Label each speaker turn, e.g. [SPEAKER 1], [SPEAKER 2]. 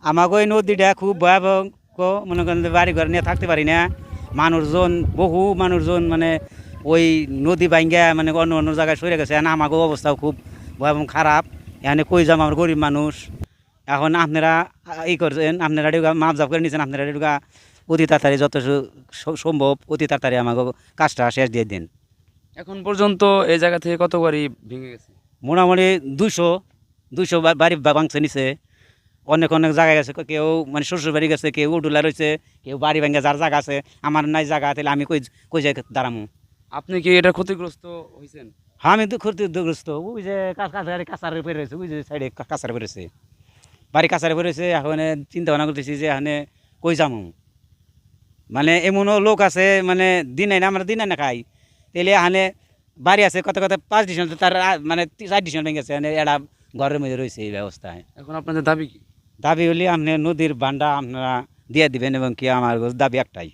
[SPEAKER 1] আমাকে ওই নদীটা খুব ভয়াবহ মনে করেন বাড়ি ঘর নিয়ে থাকতে পারি না। মানুষজন বহু মানুষজন মানে ওই নদী ভাঙ্গা মানে অন্য অন্য জায়গায় সরে গেছে। এখন আমাকে অবস্থাও খুব ভয়াবহ খারাপ। এখানে কই যাম আমার গরিব মানুষ। এখন আপনারা ই করছেন আপনারা এটুকা মাপ জাপ করে নিয়েছেন আপনারা এটুকা অতি তাড়াতাড়ি যত সম্ভব অতি তাড়াতাড়ি আমাকে কাজটা শেষ দিয়ে দিন।
[SPEAKER 2] এখন পর্যন্ত এই জায়গা থেকে কত বাড়ি ভেঙে গেছে?
[SPEAKER 1] মোটামুটি দুশো দুইশো বা- বাড়ি বা- ভাঙছে নিছে অনেক অনেক জায়গায় গেছে। কেউ মানে শ্বশুর বাড়ি গেছে কেউ উডুলা রয়েছে কেউ বাড়ি ভাঙ্গা যার জায়গা আছে আমার নাই জায়গা তাহলে আমি কই কই জায়গায় দাঁড়ামু?
[SPEAKER 2] আপনি কি এটা ক্ষতিগ্রস্ত হয়েছেন
[SPEAKER 1] হ্যাঁ আমি তো ক্ষতিগ্রস্ত। ওই যে কাছারি কাছারে পড়ে রয়েছে ওই যে সাইডে কাছারে পড়েছে বাড়ি কাছারে পড়েছে এখন চিন্তা ভাবনা করতেছি যে এখানে কই যামু? মানে এমনও লোক আছে মানে দিনে না আমরা দিনে না খাই। তাহলে এখানে বাড়ি আছে কত কত পাঁচ ডিসিশন তার মানে চার ভেঙে গেছে এখানে এরা ঘরের মধ্যে রয়েছে এই ব্যবস্থায়।
[SPEAKER 2] এখন আপনাদের দাবি কি?
[SPEAKER 1] দাবি হলে আপনি নদীর বান্ডা আপনারা দিয়ে দিবেন এবং কি আমার দাবি একটাই।